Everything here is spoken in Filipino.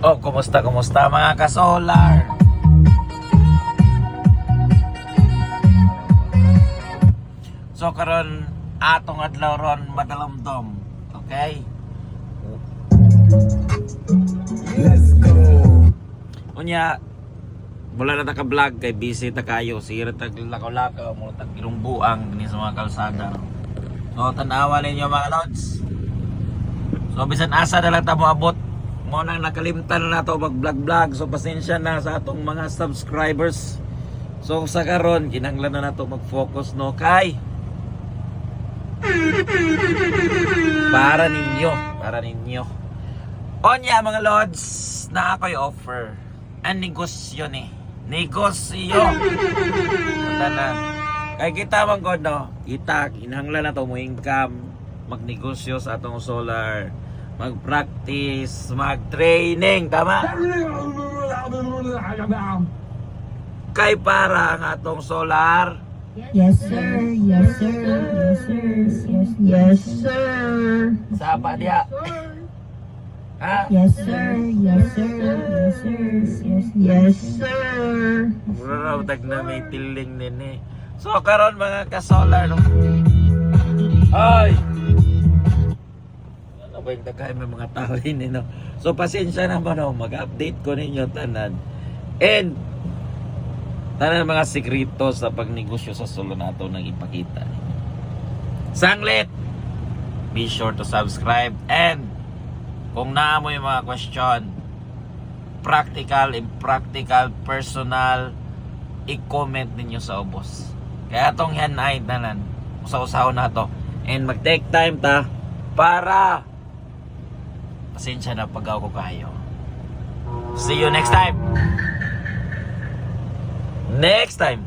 Oh, kumusta, kumusta mga ka-solar? So karon atong adlaw ron madalamdom. Okay? Let's go. Unya wala na ta ka vlog kay busy ta kayo sira tag lakaw-lakaw mo tag ilungbuang ni sa mga kalsada. So tanawa ninyo mga lods. So bisan asa na lang ta mo abot mo nang nakalimtan na nato mag vlog vlog so pasensya na sa atong mga subscribers. So sa karon kinahanglan na nato mag-focus no kay para ninyo, para ninyo. Onya mga lords, na ako'y offer. Ang negosyo ni. Negosyo. Tanan. Kay kita man ko no, kita kinahanglan na to mo income, magnegosyo sa atong solar, mag-practice, mag-training, tama? Kay para ang atong solar, Yes, sir. Yes, sir. Yes, sir. Yes, yes, sir. sapa diya. Ha? Yes, sir. Yes, sir. Yes, sir. Yes, yes, sir. Mura raw tag na may tiling nini. So karon mga ka-solar no. Ay. Ano ba yung daghay may mga tao ini no. So pasensya na ba no, mag-update ko ninyo tanan. And tanan mga sekreto sa pagnegosyo sa solo nato nang ipakita. Sanglit. Be sure to subscribe and kung naa mo yung mga question, practical, impractical, personal, i-comment ninyo sa ubos. Kaya tong yan ay tanan, usaw-usaw na to. And mag-take time ta para pasensya na pag ko kayo. See you next time. Next time.